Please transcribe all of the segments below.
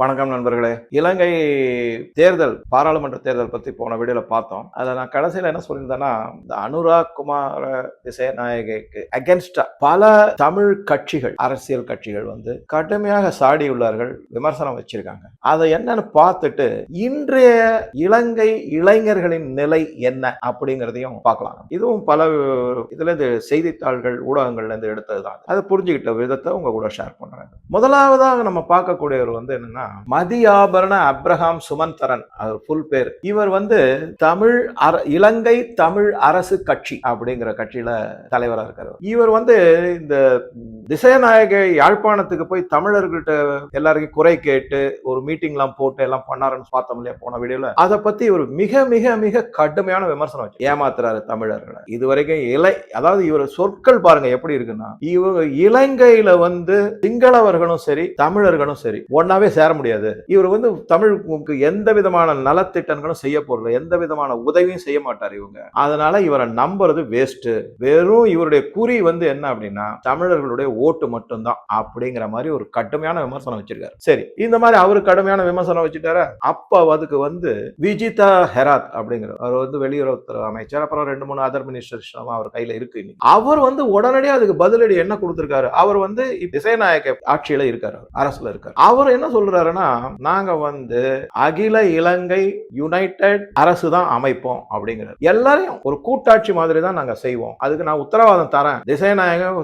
வணக்கம் நண்பர்களே. இலங்கை தேர்தல் பாராளுமன்ற தேர்தல் பத்தி போன வீடியோல பார்த்தோம். அதை நான் கடைசியில் என்ன சொல்லியிருந்தேன்னா இந்த அனுராக் குமார திசைநாயகிக்கு அகென்ஸ்டா பல தமிழ் கட்சிகள் அரசியல் கட்சிகள் வந்து கடுமையாக சாடியுள்ளார்கள் விமர்சனம் வச்சிருக்காங்க. அதை என்னன்னு பார்த்துட்டு இன்றைய இலங்கை இளைஞர்களின் நிலை என்ன அப்படிங்கிறதையும் பார்க்கலாம். இதுவும் பல இதுல இருந்து செய்தித்தாள்கள் ஊடகங்கள்ல இருந்து எடுத்ததுதான். அதை புரிஞ்சுக்கிட்ட விதத்தை உங்க கூட ஷேர் பண்றேன். முதலாவதாக நம்ம பார்க்கக்கூடியவர் வந்து என்னன்னா மதியாபரண அப்ரஹாம் சுமந்தரன் அவர் ஃபுல் பேர். இவர் வந்து தமிழ் அர இலங்கை தமிழ் அரசு கட்சி அப்படிங்கிற கட்சியில தலைவராக இருக்காரு. இவர் வந்து இந்த திசைநாயக யாழ்ப்பாணத்துக்கு போய் தமிழர்கள்ட்ட எல்லாருக்கும் குறை கேட்டு ஒரு மீட்டிங்லாம் போட்டு எல்லாம் பண்ணாருன்னு பார்த்தோம் இல்லையா போன வீடியோல? அதை பத்தி இவர் மிக மிக மிக கடுமையான விமர்சனம் வச்சு ஏமாத்துறாரு தமிழர்களை. இதுவரைக்கும் இலை அதாவது இவர் சொற்கள் பாருங்க எப்படி இருக்குன்னா இவங்க இலங்கையில வந்து சிங்களவர்களும் சரி தமிழர்களும் சரி ஒன்னாவே சேர முடியாது. இவர் வந்து தமிழுக்கு எந்த விதமான நலத்திட்டங்களும் செய்ய போறது எந்த விதமான உதவியும் செய்ய மாட்டார் இவங்க. அதனால இவரை நம்புறது வேஸ்ட் வெறும் இவருடைய குறி வந்து என்ன அப்படின்னா தமிழர்களுடைய ஓட்டு மட்டும்தான் அப்படிங்கிற மாதிரி ஒரு கடுமையான விமர்சனம் வச்சிருக்காரு. சரி இந்த மாதிரி அவரு கடுமையான விமர்சனம் வச்சுட்டாரு? அப்ப அதுக்கு வந்து விஜிதா ஹெராத் அப்படிங்கிற அவர் வந்து வெளியுறவுத்துறை அமைச்சர் அப்புறம் ரெண்டு மூணு அதர் மினிஸ்டர் அவர் கையில இருக்கு அவர் வந்து உடனடியாக அதுக்கு பதிலடி என்ன கொடுத்திருக்காரு? அவர் வந்து திசைநாயக திசைநாயக்க ஆட்சியில இருக்காரு அரசுல இருக்காரு. அவர் என்ன சொல்றாரு? சொல்றாருன்னா நாங்க வந்து அகில இலங்கை யுனைடெட் அரசு தான் அமைப்போம் அப்படிங்கிறது எல்லாரையும் ஒரு கூட்டாட்சி மாதிரி தான் நாங்க செய்வோம். அதுக்கு நான் உத்தரவாதம் தரேன். திசைநாயகம்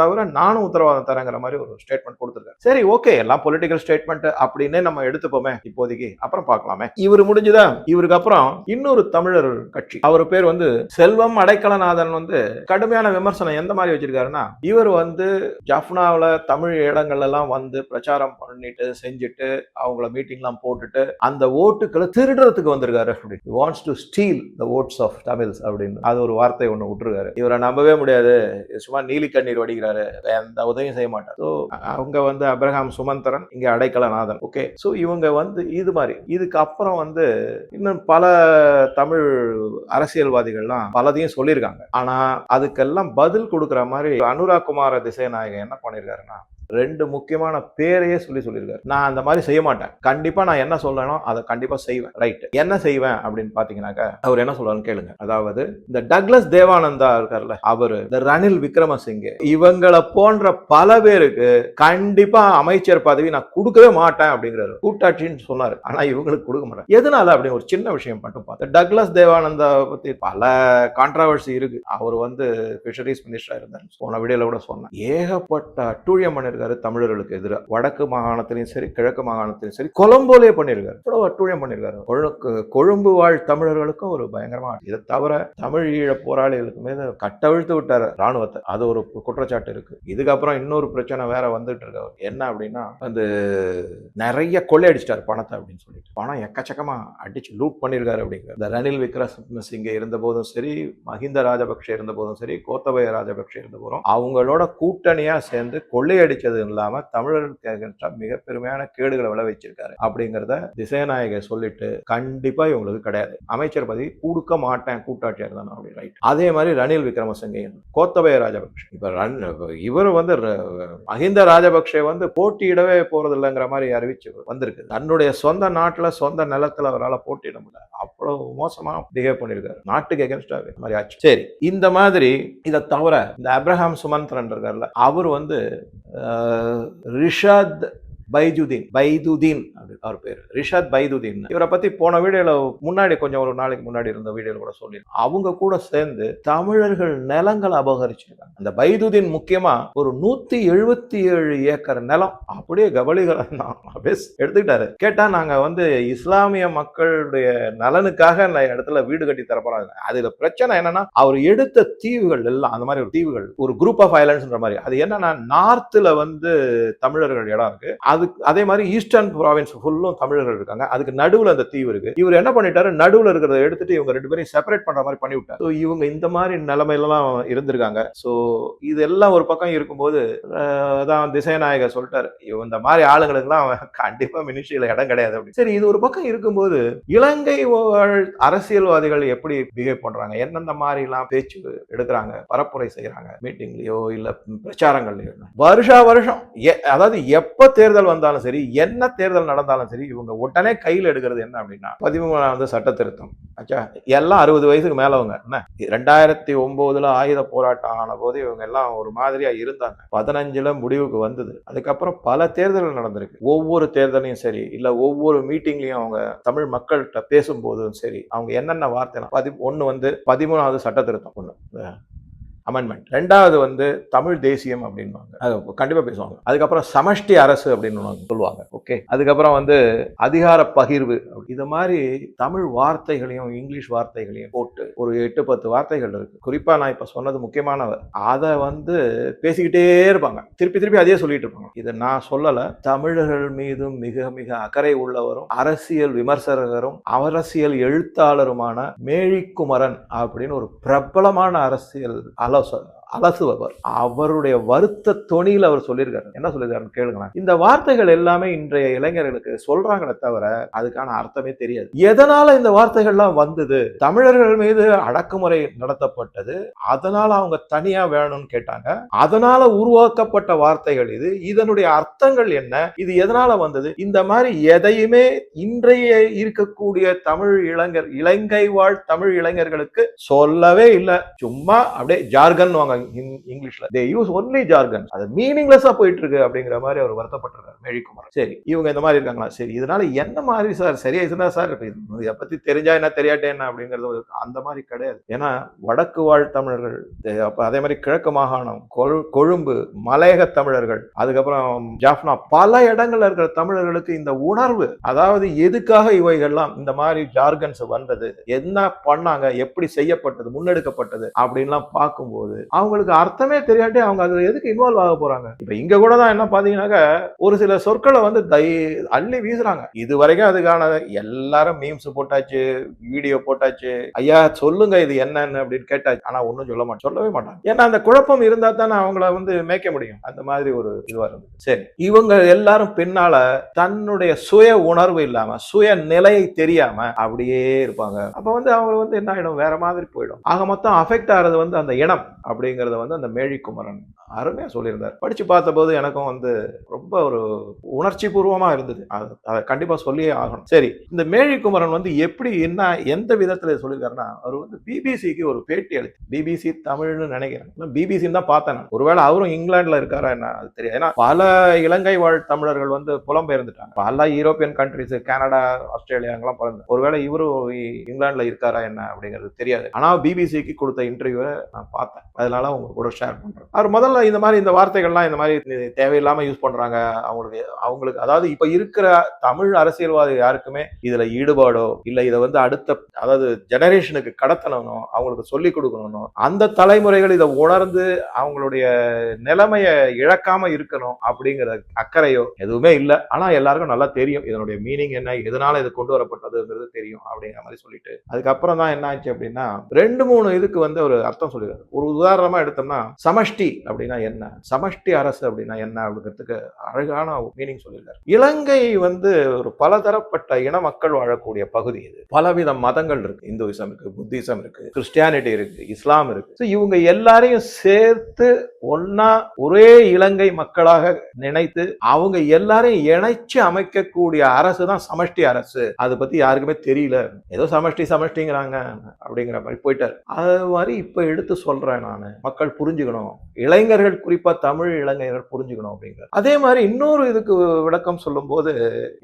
தவிர நானும் உத்தரவாதம் தரேங்கிற மாதிரி ஒரு ஸ்டேட்மெண்ட் கொடுத்துருக்காரு. சரி ஓகே எல்லாம் பொலிட்டிக்கல் ஸ்டேட்மெண்ட் அப்படின்னே நம்ம எடுத்துப்போமே இப்போதைக்கு. அப்புறம் பார்க்கலாமே. இவர் முடிஞ்சுதா? இவருக்கு அப்புறம் இன்னொரு தமிழர் கட்சி. அவர் பேர் வந்து செல்வம் அடைக்கலநாதன் வந்து கடுமையான விமர்சனம் எந்த மாதிரி வச்சிருக்காருன்னா இவர் வந்து ஜஃப்னாவில் தமிழ் இடங்கள்ல எல்லாம் வந்து பிரச்சாரம் பண்ணிட்டு செஞ்சுட்டு அவங்கள மீட்டிங்லாம் போட்டுட்டு அந்த ஓட்டுக்களை திருடுறதுக்கு வந்திருக்காரு அப்படின்னு wants to steal the votes of Tamils அப்படின்னு. அது ஒரு வார்த்தை ஒன்று விட்டுருக்காரு. இவரை நம்பவே முடியாது. சும்மா நீலி கண்ணீர் வடிக்கிறாரு. எந்த உதவியும் செய்ய மாட்டார். ஸோ அவங்க வந்து அப்ரஹாம் சுமந்தரன் இங்க அடைக்கலநாதன் ஓகே ஸோ இவங்க வந்து இது மாதிரி. இதுக்கு அப்புறம் வந்து இன்னும் பல தமிழ் அரசியல்வாதிகள்லாம் பலதையும் சொல்லியிருக்காங்க. ஆனா அதுக்கெல்லாம் பதில் கொடுக்குற மாதிரி அனுராக் குமார திசைநாயகன் என்ன பண்ணியிருக்காருன்னா ரெண்டு முக்கியமான பேரையே சொல்லி சொல்லியிருக்காரு. நான் அந்த மாதிரி செய்ய மாட்டேன். கண்டிப்பா நான் என்ன சொல்லணும் அதை கண்டிப்பா செய்வேன். ரைட் என்ன செய்வேன் அப்படின்னு பார்த்தீங்கன்னாக்கா அவர் என்ன சொல்றாருன்னு கேளுங்க. அதாவது இந்த டக்ளஸ் தேவானந்தா இருக்கார்ல அவரு இந்த ரணில் விக்ரமசிங்கே இவங்களை போன்ற பல பேருக்கு கண்டிப்பா அமைச்சர் பதவி நான் கொடுக்கவே மாட்டேன் அப்படிங்கிறாரு. கூட்டாட்சின்னு சொன்னாரு. ஆனா இவங்களுக்கு கொடுக்க மாட்டேன் எதனால அப்படின்னு ஒரு சின்ன விஷயம் மட்டும் பார்த்தேன் டக்ளஸ் தேவானந்தா பத்தி பல கான்ட்ரவர்சி இருக்கு. அவர் வந்து ஃபிஷரிஸ் மினிஸ்டரா இருந்தார் போன வீடியோல கூட சொன்னேன். ஏகப்பட்ட அட்டூழியம் பண்ணிருக்காரு. தமிழர்களுக்கு எதிராக வடக்கு மாகாணத்திலையும் சரி கிழக்கு மாகாணத்திலையும் சரி கொலம்போலே பண்ணியிருக்காரு. இவ்வளோ அட்டுழியம் பண்ணியிருக்காரு. கொழும்பு வாழ் தமிழர்களுக்கும் ஒரு பயங்கரமாக இதை தவிர தமிழ் ஈழ போராளிகளுக்கு மீது கட்டவிழ்த்து விட்டார் ராணுவத்தை அது ஒரு குற்றச்சாட்டு இருக்கு. இதுக்கப்புறம் இன்னொரு பிரச்சனை வேற வந்துட்டு இருக்கு. என்ன அப்படின்னா வந்து நிறைய கொள்ளையடிச்சிட்டார் பணத்தை அப்படின்னு சொல்லிட்டு. பணம் எக்கச்சக்கமா அடிச்சு லூட் பண்ணியிருக்காரு அப்படிங்கிற இந்த ரணில் விக்ரமசிங்கே இருந்த போதும் சரி மஹிந்த ராஜபக்ஷ இருந்த போதும் சரி கோத்தபய ராஜபக்ஷ இருந்த போதும் அவங்களோட கூட்டணியா சேர்ந்து கொள்ளையடிச்சது இல்லாம தமிழர்களுக்கு மிக பெருமையான கேடுகளை விளைவிச்சிருக்காரு. அப்படிங்கிறத திசைநாயக சொல்லிட்டு கண்டிப்பா இவங்களுக்கு கிடையாது. அமைச்சர் பதவி கொடுக்க மாட்டேன் கூட்டாட்சியா தான் அப்படி ரைட் அதே மாதிரி ரணில் விக்ரமசிங்கே கோத்தபய ராஜபக்ஷ. இப்ப ரன் இவர் வந்து ர- மஹிந்த ராஜபக்ஷ வந்து போட்டியிடவே போறது இல்லைங்கிற மாதிரி அறிவிச்சு வந்திருக்கு. தன்னுடைய சொந்த நாட்டுல சொந்த நிலத்துல அவரால் போட்டியிட முடியல. அவ்வளவு மோசமா பிஹேவ் பண்ணிருக்காரு நாட்டுக்கு எகென்ஸ்டாவே மாதிரி ஆச்சு. சரி இந்த மாதிரி இதை தவிர இந்த அப்ரஹாம் சுமந்த்ரன் இருக்கார்ல அவர் வந்து அஹ், ரிஷாத் பைஜுதீன் பைதுதீன் அப்படி அவர் பேர். ரிஷாத் பைதுதீன். இவரை பத்தி போன வீடியோல முன்னாடி கொஞ்சம் ஒரு நாளைக்கு முன்னாடி இருந்த வீடியோவில் கூட சொல்லியிருந்தேன் அவங்க கூட சேர்ந்து தமிழர்கள் நிலங்களை அபகரிச்சிருக்காங்க. அந்த பைதுதீன் முக்கியமா ஒரு நூத்தி எழுபத்தி ஏழு ஏக்கர் நிலம் அப்படியே கபலிகளை தான் அப்படியே எடுத்துக்கிட்டாரு. கேட்டா நாங்க வந்து இஸ்லாமிய மக்களுடைய நலனுக்காக இந்த இடத்துல வீடு கட்டி தரப்போறாங்க அதுல பிரச்சனை என்னன்னா அவர் எடுத்த தீவுகள் எல்லாம் அந்த மாதிரி ஒரு தீவுகள் ஒரு குரூப் ஆஃப் ஐலண்ட்ஸ்ன்ற மாதிரி. அது என்னன்னா நார்த்ல வந்து தமிழர்கள் இடம் இருக்கு. அது அதுக்கு அதே மாதிரி ஈஸ்டர்ன் ப்ராவின்ஸ் ஃபுல்லும் தமிழர்கள் இருக்காங்க. அதுக்கு நடுவில் அந்த தீவு இருக்கு. இவர் என்ன பண்ணிட்டாரு? நடுவில் இருக்கிறத எடுத்துட்டு இவங்க ரெண்டு பேரையும் செப்பரேட் பண்ற மாதிரி பண்ணி விட்டார் ஸோ இவங்க இந்த மாதிரி நிலைமையிலலாம் இருந்திருக்காங்க. ஸோ இதெல்லாம் ஒரு பக்கம் இருக்கும்போது தான் திசைநாயகர் சொல்லிட்டாரு. இவன் இந்த மாதிரி ஆளுங்களுக்குலாம் அவன் கண்டிப்பா மினிஸ்ட்ரியில இடம் கிடையாது அப்படின்னு. சரி இது ஒரு பக்கம் இருக்கும்போது இலங்கை அரசியல்வாதிகள் எப்படி பிஹேவ் பண்றாங்க? எந்தெந்த மாதிரி எல்லாம் பேச்சு எடுக்கிறாங்க? பரப்புரை செய்யறாங்க மீட்டிங்லயோ இல்ல பிரச்சாரங்கள்லயோ. வருஷா வருஷம் அதாவது எப்ப தேர்தல் வந்தாலும் சரி என்ன தேர்தல் நடந்தாலும் சரி இவங்க உடனே கையில் எடுக்கிறது என்ன அப்படின்னா பதிமூணாவது சட்ட திருத்தம் ஆச்சா எல்லாம் அறுபது வயசுக்கு மேலவங்க. என்ன? ரெண்டாயிரத்தி ஒன்பதுல ஆயுத போராட்டம் ஆன போது இவங்க எல்லாம் ஒரு மாதிரியா இருந்தாங்க. பதினஞ்சுல முடிவுக்கு வந்தது. அதுக்கப்புறம் பல தேர்தல்கள் நடந்திருக்கு. ஒவ்வொரு தேர்தலையும் சரி இல்ல ஒவ்வொரு மீட்டிங்லயும் அவங்க தமிழ் மக்கள்கிட்ட பேசும்போதும் சரி அவங்க என்னென்ன வார்த்தை பதி ஒன்று வந்து பதிமூணாவது சட்ட திருத்தம் ஒன்று அமெண்ட்மெண்ட் ரெண்டாவது வந்து தமிழ் தேசியம் அப்படின்வாங்க அது கண்டிப்பா பேசுவாங்க. அதுக்கப்புறம் சமஷ்டி அரசு அப்படின்னு சொல்லுவாங்க. ஓகே. அதுக்கப்புறம் வந்து அதிகார பகிர்வு. இது மாதிரி தமிழ் வார்த்தைகளையும் இங்கிலீஷ் வார்த்தைகளையும் போட்டு ஒரு எட்டு பத்து வார்த்தைகள் இருக்கு. குறிப்பா நான் இப்ப சொன்னது முக்கியமானவர் அதை வந்து பேசிக்கிட்டே இருப்பாங்க. திருப்பி திருப்பி அதே சொல்லிட்டு இருப்பாங்க. இதை நான் சொல்லல. தமிழர்கள் மீதும் மிக மிக அக்கறை உள்ளவரும் அரசியல் விமர்சகரும் அரசியல் எழுத்தாளருமான மேழிக்குமரன் அப்படின்னு ஒரு பிரபலமான அரசியல் আল্লাহ அலசுபவர். அவருடைய வருத்த தொனியில் அவர் சொல்லியிருக்காரு. என்ன சொல்லியிருக்காருன்னு கேளுங்களேன். இந்த வார்த்தைகள் எல்லாமே இன்றைய இளைஞர்களுக்கு சொல்றாங்களே தவிர அதுக்கான அர்த்தமே தெரியாது. எதனால இந்த வார்த்தைகள்லாம் வந்தது? தமிழர்கள் மீது அடக்குமுறை நடத்தப்பட்டது. அதனால அவங்க தனியா வேணும்னு கேட்டாங்க. அதனால உருவாக்கப்பட்ட வார்த்தைகள் இது. இதனுடைய அர்த்தங்கள் என்ன? இது எதனால வந்தது? இந்த மாதிரி எதையுமே இன்றைய இருக்கக்கூடிய தமிழ் இளைஞர் இலங்கை வாழ் தமிழ் இளைஞர்களுக்கு சொல்லவே இல்லை. சும்மா அப்படியே ஜார்கன் வாங்க இங்கிலீஷ்ல தே யூஸ் ஒன்லி ஜார்கன் அது மீனிங்லெஸ்ஸா போயிட்டு இருக்கு அப்படிங்கிற மாதிரி அவர் வருத்தப்பட்டிருக்காரு மேழிக்குமார் சரி இவங்க இந்த மாதிரி இருக்காங்களா? சரி இதனால என்ன மாதிரி சார் சரியா இருந்தா சார் இதை பத்தி தெரிஞ்சா என்ன தெரியாட்டே என்ன அப்படிங்கிறது அந்த மாதிரி கிடையாது. ஏன்னா வடக்கு வாழ் தமிழர்கள் அதே மாதிரி கிழக்கு மாகாணம் கொழும்பு மலையக தமிழர்கள் அதுக்கப்புறம் ஜாஃப்னா பல இடங்கள்ல இருக்கிற தமிழர்களுக்கு இந்த உணர்வு அதாவது எதுக்காக இவைகள்லாம் இந்த மாதிரி ஜார்கன்ஸ் வந்தது என்ன பண்ணாங்க எப்படி செய்யப்பட்டது முன்னெடுக்கப்பட்டது அப்படின்லாம் பார்க்கும்போது அவங்க அவங்களுக்கு அர்த்தமே தெரியாட்டி அவங்க அதுல எதுக்கு இன்வால்வ் ஆக போறாங்க? இப்ப இங்க கூட தான் என்ன பாத்தீங்கன்னாக்க ஒரு சில சொற்களை வந்து தை அள்ளி வீசுறாங்க. இது வரைக்கும் அதுக்கான எல்லாரும் மீம்ஸ் போட்டாச்சு வீடியோ போட்டாச்சு. ஐயா சொல்லுங்க இது என்னன்னு அப்படின்னு கேட்டாச்சு. ஆனா ஒண்ணும் சொல்ல மாட்டேன் சொல்லவே மாட்டாங்க. ஏன்னா அந்த குழப்பம் இருந்தா தானே அவங்கள வந்து மேய்க்க முடியும். அந்த மாதிரி ஒரு இதுவா இருந்தது. சரி. இவங்க எல்லாரும் பின்னால தன்னுடைய சுய உணர்வு இல்லாம சுய நிலையை தெரியாம அப்படியே இருப்பாங்க. அப்ப வந்து அவங்க வந்து என்ன ஆயிடும்? வேற மாதிரி போயிடும். ஆக மொத்தம் அஃபெக்ட் ஆகிறது வந்து அந்த இனம் அப்படிங்கறத வந்து அந்த மேழிக்குமரன் அருமையா சொல்லியிருந்தார். படிச்சு பார்த்தபோது எனக்கும் வந்து ரொம்ப ஒரு உணர்ச்சி பூர்வமா இருந்தது. அதை கண்டிப்பா சொல்லியே ஆகணும். சரி இந்த மேழிக்குமரன் வந்து எப்படி என்ன எந்த விதத்துல சொல்லியிருக்காருன்னா அவர் வந்து பிபிசிக்கு ஒரு பேட்டி அளித்து பிபிசி தமிழ்னு நினைக்கிறேன். பிபிசின்னு தான் பார்த்தேன் ஒருவேளை அவரும் இங்கிலாந்துல இருக்காரா என்ன அது தெரியாது. ஏன்னா பல இலங்கை வாழ் தமிழர்கள் வந்து புலம்பெயர்ந்துட்டாங்க. பல யூரோப்பியன் கண்ட்ரிஸ் கனடா ஆஸ்திரேலியா அங்கெல்லாம் பிறந்து ஒருவேளை இவரும் இ- இங்கிலாந்துல இருக்காரா என்ன அப்படிங்கிறது தெரியாது. ஆனா பிபிசிக்கு கொடுத்த இன்டர்வியூவை நான் பார்த்தேன். அதனால உங்க கூட ஷேர் பண்றேன் அவர் முதல்ல இந்த மாதிரி இந்த வார்த்தைகள்லாம் இந்த மாதிரி தேவையில்லாமல் தேவையில்லாம யூஸ் பண்றாங்க. அவங்களுக்கு அவங்களுக்கு அதாவது இப்ப இருக்கிற தமிழ் அரசியல்வாதி யாருக்குமே இதுல ஈடுபாடோ இல்ல இதை வந்து அடுத்த அதாவது ஜெனரேஷனுக்கு கடத்தணும் அவங்களுக்கு சொல்லி கொடுக்கணும் அந்த தலைமுறைகள் இதை உணர்ந்து அவங்களுடைய நிலைமையை இழக்காம இருக்கணும் அப்படிங்கிற அக்கறையோ எதுவுமே இல்லை. ஆனா எல்லாருக்கும் நல்லா தெரியும் இதனுடைய மீனிங் என்ன எதனால இது கொண்டு வரப்பட்டதுங்கிறது தெரியும் அப்படிங்கிற மாதிரி சொல்லிட்டு. அதுக்கப்புறம் தான் என்ன ஆச்சு அப்படின்னா ரெண்டு மூணு இதுக்கு வந்து ஒரு அர்த்தம் சொல்லிடுறாரு. ஒரு உதாரணம் எடுத்தோம்னா சமஷ்டி அப்படின்னா என்ன? சமஷ்டி அரசு அப்படின்னா என்ன? அப்படிங்கிறதுக்கு அழகான மீனிங் சொல்லியிருக்காரு. இலங்கை வந்து ஒரு பலதரப்பட்ட இன மக்கள் வாழக்கூடிய பகுதி இது. பலவித மதங்கள் இருக்கு. இந்துவிசம் இருக்கு புத்திசம் இருக்கு கிறிஸ்டியானிட்டி இருக்கு இஸ்லாம் இருக்கு. இவங்க எல்லாரையும் சேர்த்து ஒன்னா ஒரே இலங்கை மக்களாக நினைத்து அவங்க எல்லாரையும் இணைச்சு அமைக்கக்கூடிய அரசு தான் சமஷ்டி அரசு. அதை பத்தி யாருக்குமே தெரியல. ஏதோ சமஷ்டி சமஷ்டிங்கிறாங்க அப்படிங்கிற மாதிரி போயிட்டாரு. அது மாதிரி இப்ப எடுத்து சொல்றேன் நான். மக்கள் புரிஞ்சுக்கணும். இளைஞர்கள் குறிப்பாக தமிழ் இளைஞர்கள் புரிஞ்சுக்கணும் அப்படிங்கிற. அதே மாதிரி இன்னொரு இதுக்கு விளக்கம் சொல்லும்போது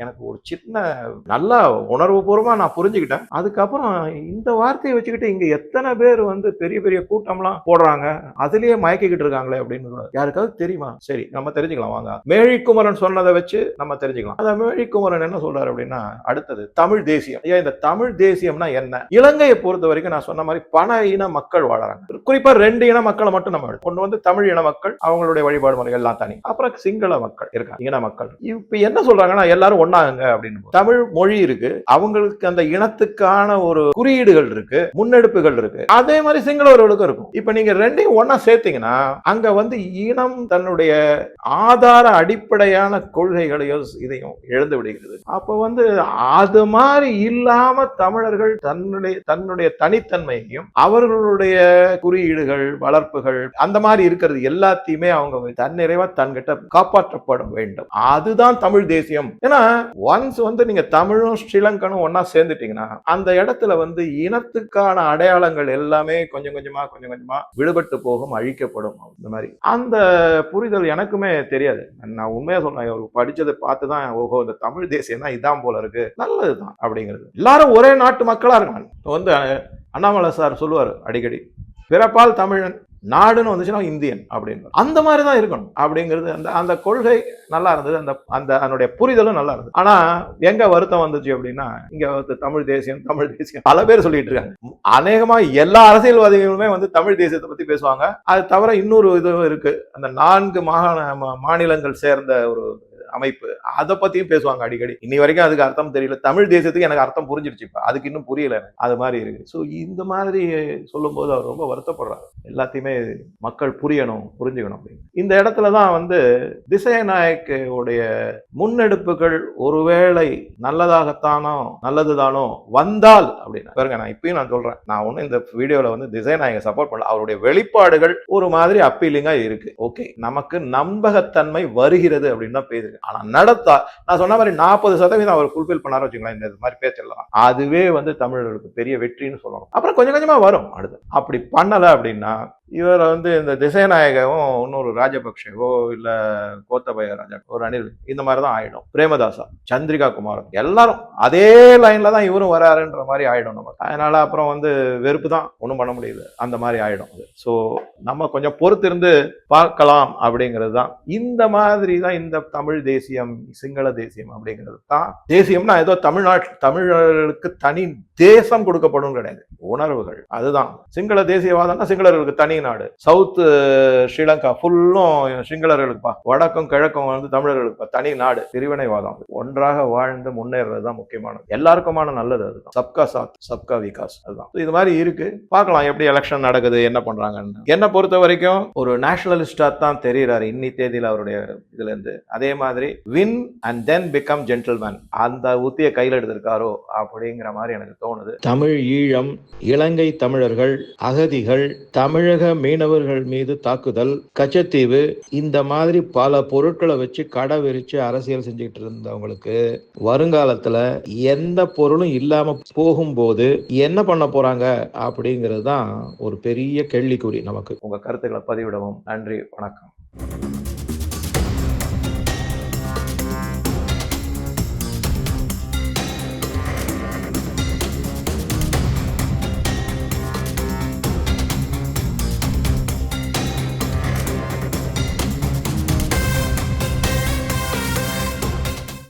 எனக்கு ஒரு சின்ன நல்லா உணர்வுபூர்வமாக நான் புரிஞ்சுக்கிட்டேன். அதுக்கப்புறம் இந்த வார்த்தையை வச்சுக்கிட்டு இங்கே எத்தனை பேர் வந்து பெரிய பெரிய கூட்டம்லாம் போடுறாங்க அதுலேயே மயக்கிக்கிட்டு இருக்காங்களே அப்படின்னு யாருக்காவது தெரியுமா? சரி நம்ம தெரிஞ்சுக்கலாம் வாங்க. மேழிக்குமரன் சொன்னதை வச்சு நம்ம தெரிஞ்சுக்கலாம். அந்த மேழிக்குமரன் என்ன சொல்றாரு அப்படின்னா அடுத்தது தமிழ் தேசியம். ஐயா இந்த தமிழ் தேசியம்னா என்ன? இலங்கையை பொறுத்த வரைக்கும் நான் சொன்ன மாதிரி பல இன மக்கள் வாழறாங்க. குறிப்பா ரெண்டு இன மக்களை மட்டும் நம்ம ஒன்று வந்து தமிழ் இன மக்கள் அவங்களுடைய வழிபாடு முறைகள் எல்லாம் தனி. அப்புறம் சிங்கள மக்கள் இருக்காங்க. இன மக்கள். இப்ப என்ன சொல்றாங்கன்னா எல்லாரும் ஒன்னாங்க அப்படின்னு தமிழ் மொழி இருக்கு. அவங்களுக்கு அந்த இனத்துக்கான ஒரு குறியீடுகள் இருக்கு. முன்னெடுப்புகள் இருக்கு. அதே மாதிரி சிங்களவர்களுக்கும் இருக்கும். இப்ப நீங்க ரெண்டையும் ஒன்னா சேர்த்தீங்கன்னா அங்க வந்து இனம் தன்னுடைய ஆதார அடிப்படையான கொள்கைகளையோ இதையும் இழந்து விடுகிறது. அப்ப வந்து அது மாதிரி இல்லாம தமிழர்கள் தன்னுடைய தன்னுடைய தனித்தன்மையையும் அவர்களுடைய குறியீடுகள் வளர்ப்புகள் அந்த மாதிரி இருக்கிறது எல்லாத்தையுமே அவங்க தன்னிறைவா தன்கிட்ட காப்பாற்றப்பட வேண்டும். அதுதான் தமிழ் தேசியம். ஏன்னா ஒன்ஸ் வந்து நீங்க தமிழும் ஸ்ரீலங்கனும் ஒன்னா சேர்ந்துட்டீங்கன்னா அந்த இடத்துல வந்து இனத்துக்கான அடையாளங்கள் எல்லாமே கொஞ்சம் கொஞ்சமா கொஞ்சம் கொஞ்சமா விடுபட்டு போகும் அழிக்கப்படும். இந்த மாதிரி. அந்த புரிதல் எனக்குமே தெரியாது. நான் உண்மையா சொன்னேன் ஒரு படிச்சதை பார்த்து தான் ஓஹோ இந்த தமிழ் தேசியம் தான் இதான் போல இருக்கு. நல்லதுதான் அப்படிங்கிறது. எல்லாரும் ஒரே நாட்டு மக்களா இருக்காங்க வந்து அண்ணாமலை சார் சொல்லுவார் அடிக்கடி பிறப்பால் தமிழன் நாடுன்னு வந்துச்சுன்னா இந்தியன் அப்படின்னு அந்த மாதிரி தான் இருக்கணும் அப்படிங்கிறது அந்த அந்த கொள்கை நல்லா இருந்தது. அந்த அந்த அதனுடைய புரிதலும் நல்லா இருந்தது. ஆனா எங்க வருத்தம் வந்துச்சு அப்படின்னா இங்க வந்து தமிழ் தேசியம் தமிழ் தேசியம். பல பேர் சொல்லிட்டு இருக்காங்க. அநேகமா எல்லா அரசியல்வாதிகளுமே வந்து தமிழ் தேசியத்தை பத்தி பேசுவாங்க. அது தவிர இன்னொரு இது இருக்கு. அந்த நான்கு மாகாண மா- மாநிலங்கள் சேர்ந்த ஒரு அமைப்பு. அதை பத்தியும் பேசுவாங்க அடிக்கடி. இன்னி வரைக்கும் அதுக்கு அர்த்தம் தெரியல. தமிழ் தேசத்துக்கு எனக்கு அர்த்தம் புரிஞ்சிருச்சு இப்ப. அதுக்கு இன்னும் புரியல எனக்கு. அது மாதிரி இருக்கு. ஸோ இந்த மாதிரி சொல்லும்போது அவர் ரொம்ப வருத்தப்படுறாரு. எல்லாத்தையுமே மக்கள் புரியணும் புரிஞ்சுக்கணும் அப்படின்னு. இந்த இடத்துல தான் வந்து திசைநாயக்கோடைய முன்னெடுப்புகள் ஒருவேளை நல்லதாகத்தானோ நல்லதுதானோ வந்தால் அப்படின்னா. பாருங்க நான் இப்பயும் நான் சொல்றேன். நான் ஒன்றும் இந்த வீடியோல வந்து திசைநாயகை சப்போர்ட் பண்ணல. அவருடைய வெளிப்பாடுகள் ஒரு மாதிரி அப்பீலிங்கா இருக்கு. ஓகே நமக்கு நம்பகத்தன்மை வருகிறது அப்படின்னு தான் ஆனால் ஆனா நடத்தா நான் சொன்ன மாதிரி நாற்பது சதவீதம் அவர் ஃபுல்ஃபில் பண்ணாரு வச்சுங்களேன் இந்த இது மாதிரி பேச்செல்லாம் அதுவே வந்து தமிழர்களுக்கு பெரிய வெற்றின்னு சொல்லணும். அப்புறம் கொஞ்சம் கொஞ்சமா வரும் அடுத்து. அப்படி பண்ணல அப்படின்னா இவர் வந்து இந்த திசைநாயகவும் இன்னொரு ராஜபக்ஷவோ இல்லை கோத்தபய ராஜா ஒரு அணில் இந்த மாதிரி தான் ஆயிடும். பிரேமதாசா சந்திரிகா குமாரன் எல்லாரும் அதே லைன்ல தான் இவரும் வராருன்ற மாதிரி ஆயிடும் நமக்கு. அதனால அப்புறம் வந்து வெறுப்பு தான் ஒன்றும் பண்ண முடியல. அந்த மாதிரி ஆயிடும் அது. ஸோ நம்ம கொஞ்சம் பொறுத்திருந்து பார்க்கலாம் அப்படிங்கிறது தான். இந்த மாதிரி தான் இந்த தமிழ் தேசியம் சிங்கள தேசியம் அப்படிங்கிறது தான். தேசியம்னா ஏதோ தமிழ்நாட்டு தமிழர்களுக்கு தனி தேசம் கொடுக்கப்படும் கிடையாது. உணர்வுகள் அதுதான். சிங்கள தேசியவாதம்னா சிங்களர்களுக்கு தனி நாடு. சவுத் ஸ்ரீலங்கா ஃபுல்லும் சிங்களர்களுக்குப்பா. வடக்கும் கிழக்கும் வந்து தமிழர்களுக்கு தனி நாடு. பிரிவினைவாதம் ஒன்றாக வாழ்ந்து முன்னேறது தான் முக்கியமானது. எல்லாருக்குமான நல்லது அதுதான். சப்கா சாத் சப்கா விகாஸ் அதுதான். இது மாதிரி இருக்கு. பார்க்கலாம் எப்படி எலெக்ஷன் நடக்குது என்ன பண்றாங்கன்னு. என்னை பொறுத்த வரைக்கும் ஒரு நேஷனலிஸ்டா தான் தெரியறாரு. இன்னி தேதியில் அவருடைய இதுல இருந்து அதே மாதிரி win and then become gentleman அந்த உத்தியை கையில் எடுத்திருக்காரோ அப்படிங்கிற மாதிரி எனக்கு தோணுது. தமிழ் ஈழம் இலங்கை தமிழர்கள் அகதிகள் தமிழக மீனவர்கள் மீது தாக்குதல் கச்சத்தீவு இந்த மாதிரி பல பொருட்களை வச்சு கடை விரிச்சு அரசியல் செஞ்சுட்டு இருந்தவங்களுக்கு வருங்காலத்துல எந்த பொருளும் இல்லாம போகும்போது என்ன பண்ண போறாங்க அப்படிங்கிறது தான் ஒரு பெரிய கேள்விக்குறி நமக்கு. உங்க கருத்துக்களை பதிவிடவும் நன்றி வணக்கம்.